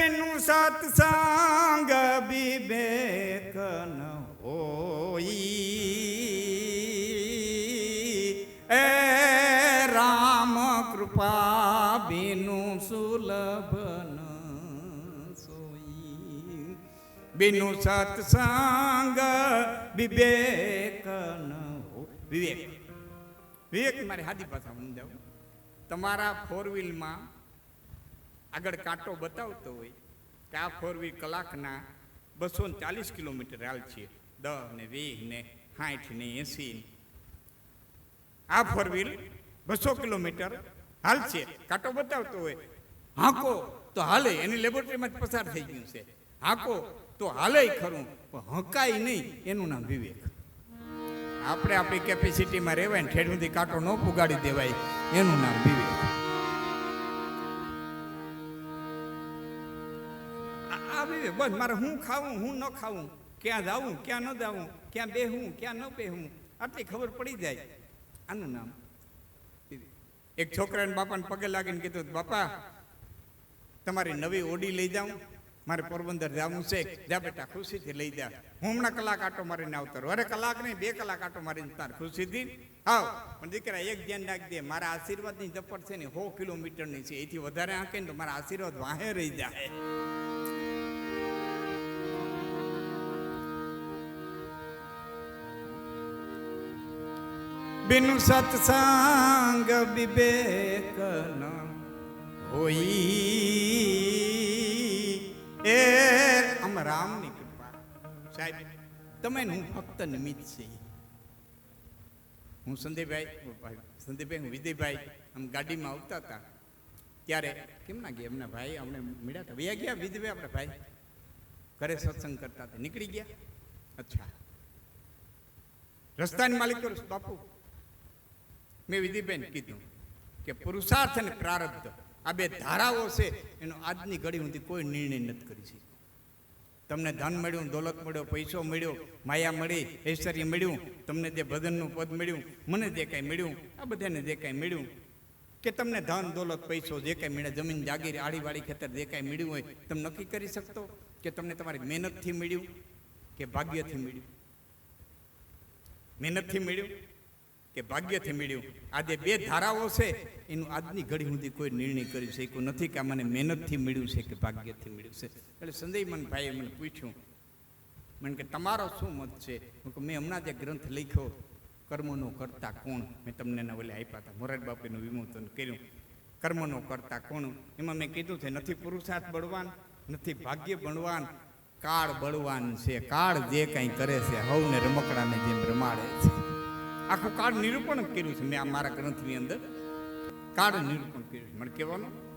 બિનું સત્સંગ વિવેક ન હોઈ. એ રામ કૃપા બિનું સુલભ ન સોઈ. બિનું સત્સંગ વિવેક ન હો વિવેક. વિવેક, મારી હાદી ભાષા સમજાવું. તમારા ફોર વ્હીલમાં આગળ કાંટો બતાવતો હોય કે આ ફોર વી કલાકના બસો ને ચાલીસ કિલોમીટર હાલ છે. દસ ને વીસ ને સાઠ ને એંસી આ ફોર વ્હીલ બસો કિલોમીટર હાલ છે. કાંટો બતાવતો હોય. હાંકો તો હાલે, એની લેબોરેટરીમાં જ પસાર થઈ ગયું છે. હાંકો તો હાલે ખરું, પણ હંકાય નહીં, એનું નામ વિવેક. આપણે આપણી કેપેસિટીમાં રહેવાય ને ઠેઠ સુધી કાંટો ન પુગાડી દેવાય, એનું નામ વિવેક. આ- આ બસ મારે હું ખાવું, હું ન ખાવું? ક્યાં જાવું, ક્યાં ન જાવું, ક્યાં બેહું, ક્યાં ન બેહું? આટલી ખબર પડી જાય. આનું નામ? એક છોકરાને બાપાને પગે લાગીને કીધું, બાપા, તમારી નવી ઓડી લઈ જાઉં. મારે પોરબંદર જવું છે. જા બેટા, ખુશીથી લઈ જા. હું હમણાં કલાક આટો મારીને આવતો અરે કલાક નહીં, બે કલાક આટો મારીને તાર ખુશીથી આવ. પણ દીકરા, એક ધ્યાન રાખજે, મારા આશીર્વાદની ઝપટ છે ને, સો કિલોમીટરની છે. એથી વધારે આંકે ને તો મારા આશીર્વાદ વાહે રહી જાય. બિનુ સત્સંગ વિવેક ન હોઈ એ આમ રામની કૃપા સાહેબ તમે હું ફક્ત નિમિત્ત છે હું સંદીપભાઈ સંદીપભાઈ હું વિધિભાઈ આમ ગાડીમાં આવતા હતા ત્યારે કેમ ના ગયા? એમના ભાઈ અમને મળ્યા હતા વયા ગયા વિજયભાઈ આપણે ભાઈ। ઘરે સત્સંગ કરતા હતા નીકળી ગયા। અચ્છા। રસ્તાની માલિક કરું બાપુ મેં વિધિબેન કીધું કે પુરુષાર્થ અને પ્રારબ્ધ, આ બે ધારાઓ છે, એનો આજની ઘડી સુધી કોઈ નિર્ણય નથી કરી શક્યો. તમને ધન મળ્યું, દોલત મળ્યો, પૈસો મળ્યો, માયા મળી, ઐશ્વર્ય મળ્યું, તમને જે ભજનનું પદ મળ્યું, મને જે કાંઈ મળ્યું, આ બધાને જે કાંઈ મળ્યું, કે તમને ધન, દોલત, પૈસો જે કાંઈ મળે જમીન, જાગીર, આડીવાળી ખેતર જે કાંઈ મળ્યું હોય, તમે નક્કી કરી શકતો કે તમને તમારી મહેનતથી મળ્યું કે ભાગ્યથી મળ્યું? મહેનતથી મળ્યું? કે ભાગ્યથી મળ્યું. આજે બે ધારાઓ છે, એનું આજની ઘડી સુધી કોઈ નિર્ણય કરી શક્યું નથી કે આ મને મહેનતથી મળ્યું છે કે ભાગ્યથી મળ્યું છે. એટલે સંદયમન ભાઈએ મને પૂછ્યું, મને કે તમારો શું મત છે? મેં હમણાં જે ગ્રંથ લખ્યો, કર્મનો કરતા કોણ? મેં તમને એના ઓલે આપ્યા હતા. મોરાર બાપુનું વિમોચન કર્યું. કર્મનો કરતા કોણ? એમાં મેં કીધું છે, નથી પુરુષાર્થ બળવાન, નથી ભાગ્ય બળવાન, કાળ બળવાન છે. કાળ જે કાંઈ કરે છે, હવને રમકડાને જેમ રમાડે છે. આખું કાળ નિરૂપણ કર્યું છે મેં આ મારા ગ્રંથની અંદર. કાળ નિરૂપણ કર્યું છે. મને કહેવાનું?